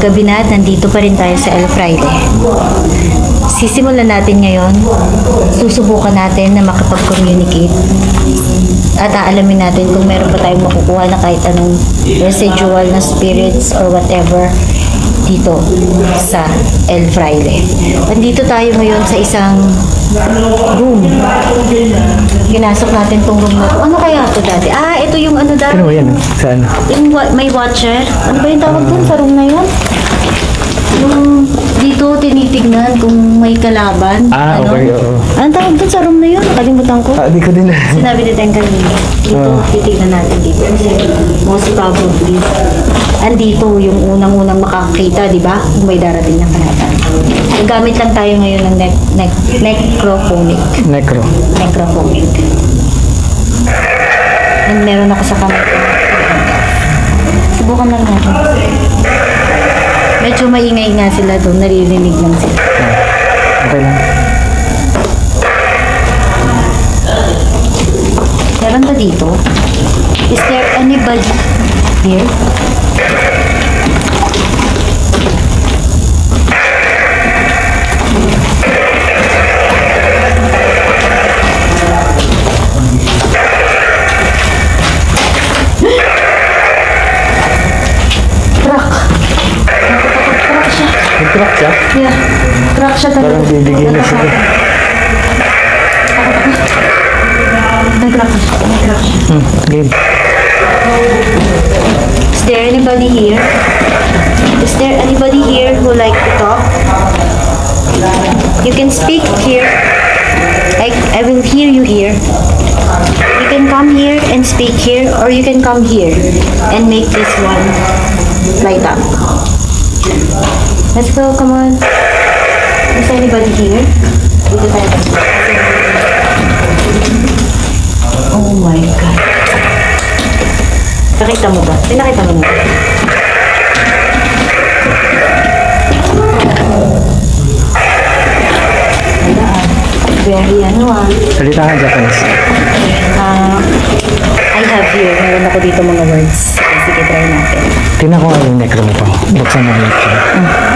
gabi na at nandito pa rin tayo sa El Fraile. Sisimulan natin ngayon. Susubukan natin na makapag-communicate. At aalamin natin kung meron pa tayong makukuha na kahit anong residual na spirits or whatever dito sa El Fraile. Nandito tayo ngayon sa isang room. Ginasok natin tong room na to. Ano kaya to dati? Ah, ito yung ano dati. Ano ba yan? Saan? Yung wa- may watcher. Ano ba yung tawag dun sa room na yun? Tinitignan kung may kalaban. Ah, ano? okay, oo. Anong tawag dun sa room na yun? Kalimutan ko. Ah, di ko din. Sinabi ni Teng kanina. Dito, Ah. titignan natin dito. Kasi most probably, andito yung unang-unang makakakita, di ba? Kung may darating na kalaban. Gamit lang tayo ngayon ng ne- ne- necrophonic. Necro. Necrophonic. And meron ako sa kamay ko. Subukan lang natin. Medyo maingay nga sila doon. Naririnig lang sila. Okay lang. Meron ba dito? Is there anybody here? Siya talaga. Parang bibigyan na siya. Nag-crack siya. Nag-crack siya. Hmm, game. Is there anybody here? Is there anybody here who like to talk? You can speak here. I, I will hear you here. You can come here and speak here or you can come here and make this one light up. Let's go, come on. Is anybody here? Dito tayo. Oh my God. Nakita mo ba? Pinakita mo na. Ah. Very ano ah. Salita ka Japanese. Ah, I have here. Meron ako dito mga words. Sige, try natin. Tingnan ko yung necro mo pa. Buksan mo yung siya.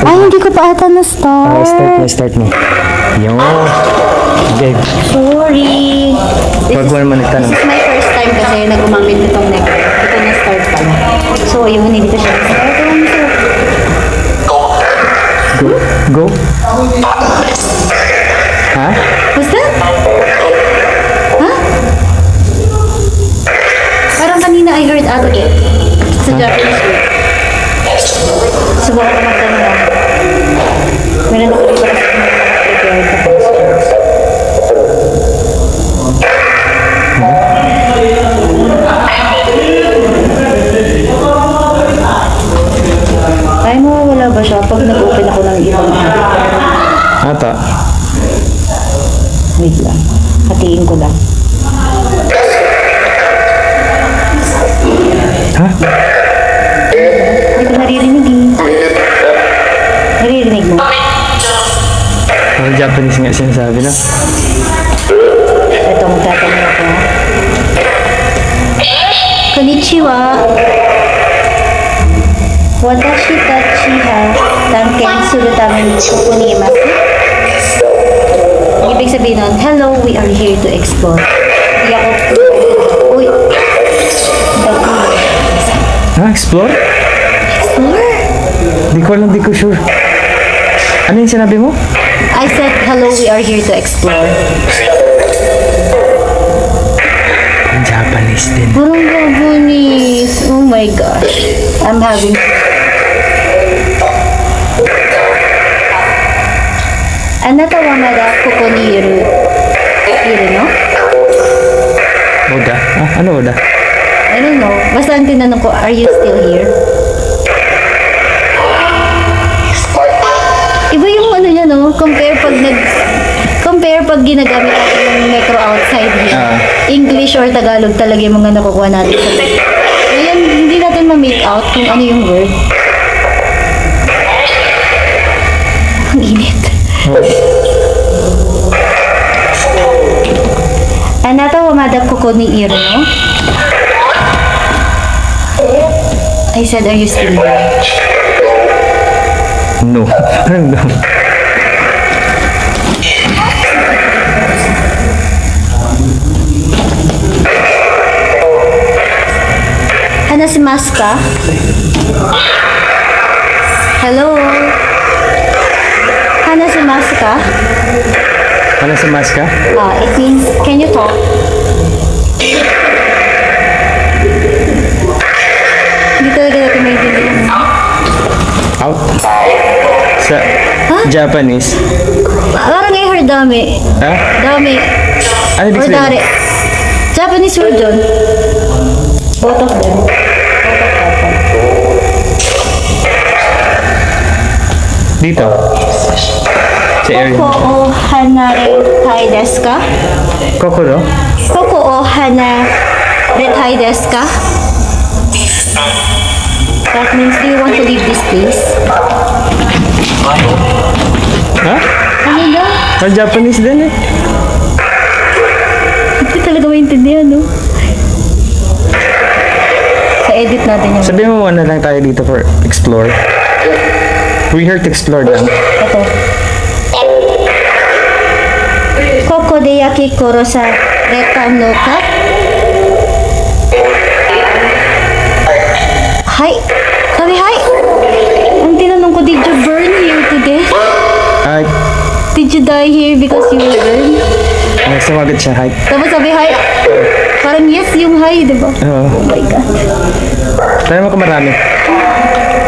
Ay, hindi ko pa ata Ah, na-start. start mo, start mo. Yun. Okay. Sorry. This Huwag mo naman nagtanong. this is my first time kasi nag-umamit nitong neck. Ito na-start pa na. So, ayun, hindi ko siya na-start. Go. Go. Ha? What's that? Wait lang. Hatiin ko lang. Ha? Hindi ko naririnig eh. Naririnig mo? Parang Japanese nga sinasabi na. Ito, magtatanong ako. Konnichiwa. Watashi tachi ha tanken suru tame ni kokonimasu. Ibig sabihin nun, hello, we are here to explore. Hindi ako, uy. Ha? Explore? Explore? Di ko alam, di ko sure. Ano yung sinabi mo? I said, hello, we are here to explore. Japanese din. Parang Japanese. Oh my gosh. I'm having... Anata wa mada koko ni iru. Iru no? Oda? Ah, ano Oda? I don't know. Basta ang tinanong ko, are you still here? Iba yung ano niya, no? Compare pag nag... Compare pag ginagamit natin yung necro outside here. Ah. English or Tagalog talaga yung mga nakukuha natin Ngayon, hindi natin ma-make out kung ano yung word. Anata wa mada koko ni iro, no? I said, are you still there? No. No. Hanasimasu ka? Hello? Hanasimasu ka? Ano sa mask ka? Ah, it means, can you talk? Hindi talaga natin maintindihan. Out? Sa Japanese? Parang I heard dami. Ha? Dami. Ano ibig Or sabihin? dari. Japanese word yun. Both of them. Sa area. Koko o hanare tai desu ka? Kokoro? Koko o hanare tai desu ka? That means, do you want to leave this place? Ha? Ano daw? Ang Japanese din eh. Hindi talaga maintindihan, no? Sa edit natin yung... Sabihin mo muna lang tayo dito for explore. We here to explore lang. Ito. Koko de yaki koro sa reta no ka? Hi. Sabi hi. Ang tinanong ko, did you burn here today? Ay, Did you die here because you were burned? ay sumagot siya. Hi. Tapos sabi hi. Parang yes yung hi, di ba? Oo. Oh my God. Tayo mo kung marami.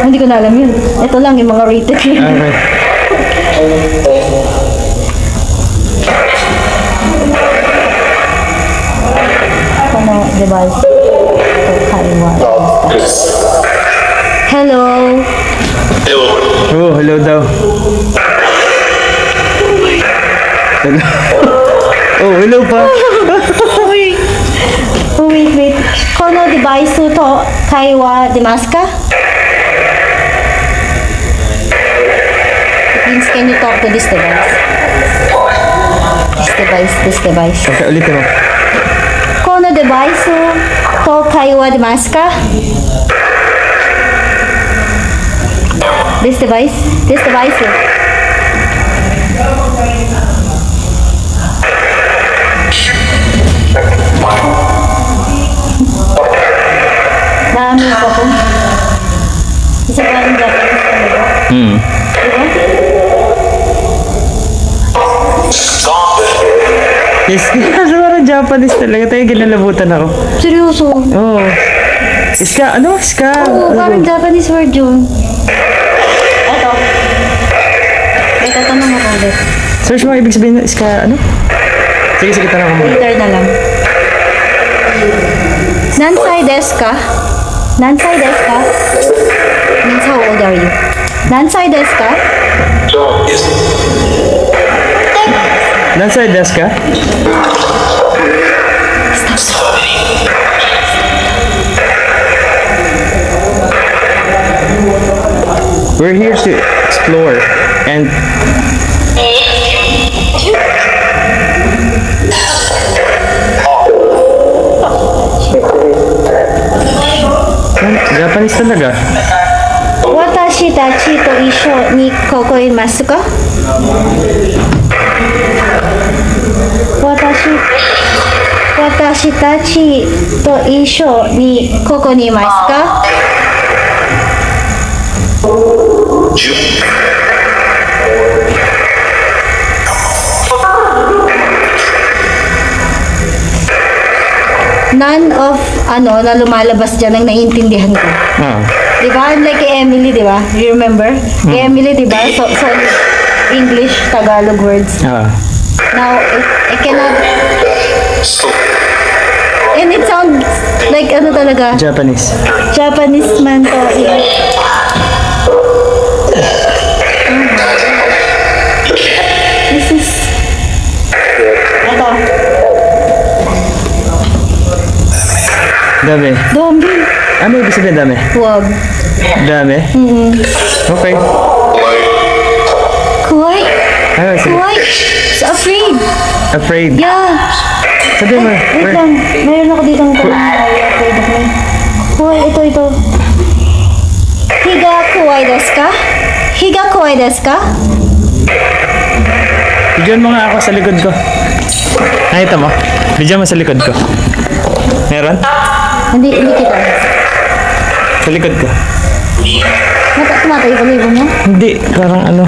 Hindi ko na alam yun. Ito lang yung mga rated. Okay. device for cutting. Hello! Hello! Oh, hello daw. Hello. oh, hello pa. wait. Oh, wait, wait. Kono diba, device to kaiwa demasu ka? Can you talk to this device? This device, this device. Okay, ulitin mo. このデバイスと会話出ますか This device? This device? Dami ko po. Isa pa rin Japanese talaga. Hmm. Diba? Yes, parang Japanese talaga. Tayo ginalabutan ako. Seryoso. Oo. Oh. Iska, ano? Iska. Oo, Ano parang? Japanese word yun. Eto. May tatanong ako ulit. Search mo ibig sabihin ng iska, ano? Sige, sige, tanong mo. Later na lang. Nansai desu ka? Nansai desu ka? Means how old are you? Nansai desu ka? Nasa desk ka? We're here to explore and Japanese talaga. Watashi tachi to isho ni koko imasu ka? Watashi Watashi tachi to isho ni koko ni imasu ka? None of ano na lumalabas dyan ang naiintindihan ko. Ah. Di ba? Like kay Emily, di ba? You remember? Kay Emily, di ba? So, so, English, Tagalog words. Ah. Now, I, I cannot... And it sounds like ano talaga, Japanese. Japanese man to. This is... Ito. Dami. Dami. Ano ibig sabihin dami? Huwag. Dami? Okay. Kuwai. So afraid. Afraid. Yeah. Sabi mo. Wait where- lang. Mayroon ako dito ng tanong na afraid of me. Kuwai, ito, ito. Higa kuwai desu ka? Higa kawaii desu ka? Bigyan mo nga ako sa likod ko. Nakita mo? Bigyan mo sa likod ko. Meron? Hindi, hindi kita. Sa likod ko. Mata tumatay ko libo mo? Hindi, parang ano.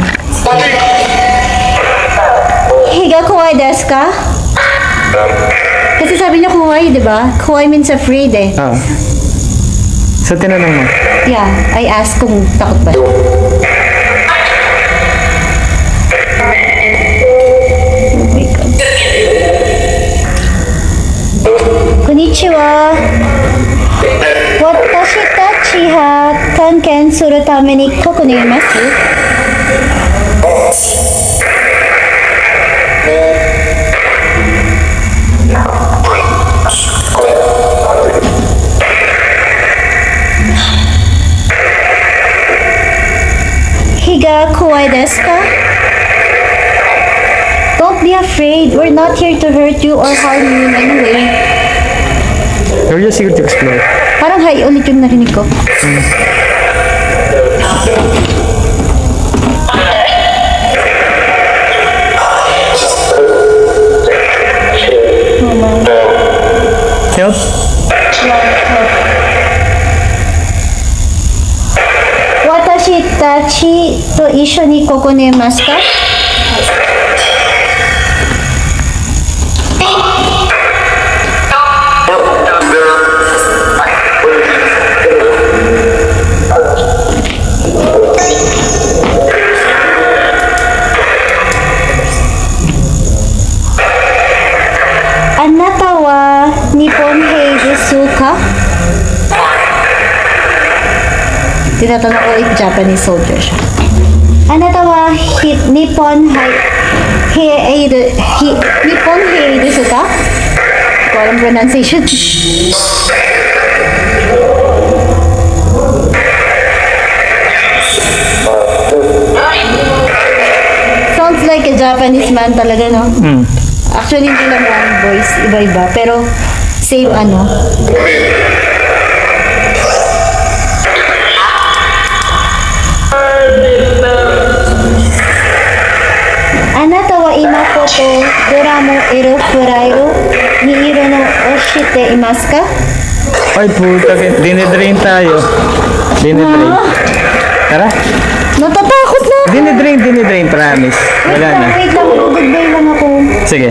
Higa kawaii desu ka? Kasi sabi niya kawaii, di ba? Kawaii means afraid eh. Ah. So, tinanong mo. Yeah, I asked kung takot ba. siya. Oh my God. Konnichiwa. Watashi tachi ha kanken suru tame ni koko ni imasu. Desu ka? Don't be afraid. We're not here to hurt you or harm you in any way. We're just here to explore. Parang hi ulit yung narinig ko. Help? Tachi to isho ni koko ni imasu ka? Anata wa Nippon Hei desu ka? Tinatanong ko if Japanese soldier siya. Anata wa hi, Nippon Hai Hei de, hi, Nippon Hei desu ka? Hindi ko alam pronunciation. Sounds like a Japanese man talaga, no? Hmm. Actually, hindi lang one voice, iba-iba. Pero, same ano. Wa ima koto drama ero furai o ni iro no oshite imasu ka? Ay, puta. Dinidrain tayo. Dinidrain. Tara. Natatakot na ako. Promise. Wait Wala lang, na. wait lang. Goodbye lang ako. Sige.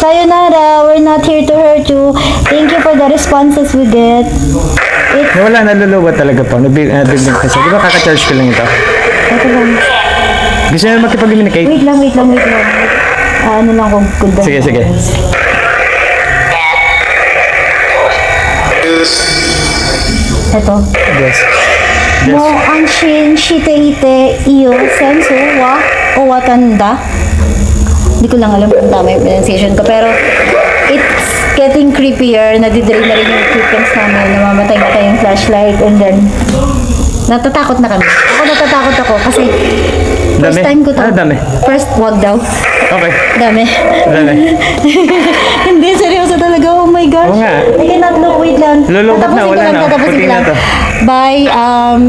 Sayonara, we're not here to hurt you. Thank you for the responses we get. It's, Wala, naluluwa talaga po. Nabig, nabigyan kasi. Di ba kaka-charge ko lang ito? ito lang. Gusto nyo makipag-communicate? Wait lang, wait lang, wait lang. Ah, ano lang kung good Sige, sige. Ito. Yes. Mo anshin shite ite iyo sensu wa o watanda. Hindi ko lang alam kung tama yung pronunciation ko. Pero, it's getting creepier. Nadidrain na rin yung equipments namin. Namamatay-matay yung flashlight. And then, natatakot na kami. Ako natatakot ako kasi first time ko to. Ah, dami. First, wag daw. Okay. Dami. Dami. Hindi, seryoso talaga. Oh my gosh. Oo nga. I cannot look. Wait lang. Lulubog na, Tatapusin ko wala lang, na. tatapusin Puti ko na lang. to. Bye. Um,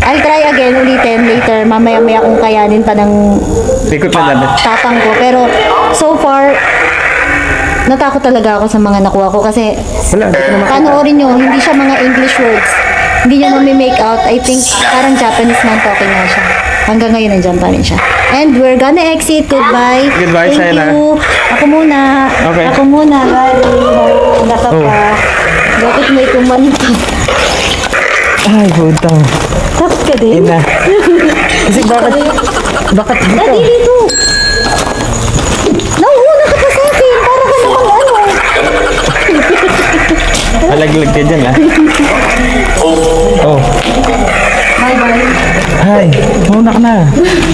I'll try again ulitin later. Mamaya-maya kung kayanin pa ng Ikot na dami. tapang ko. Pero, so far, natakot talaga ako sa mga nakuha ko kasi Wala, hindi ko panoorin nyo, hindi siya mga English words. Hindi nyo mami-make out. I think parang Japanese man talking na siya. Hanggang ngayon, nandiyan pa rin siya. And we're gonna exit. Goodbye. Goodbye, Thank Sayonara. you. Ako muna. Okay. Ako muna. Bye. Naka Oh. pa. Bakit may kumanto? Ay, putang. Takot ka din? Ina. Kasi bakit, bakit dito? Dadi dito. Nauuna ka pa sa akin. Para ka namang ano. Malaglag ka dyan, ah. Oh. Bye bye. Hi. Mauna ka na.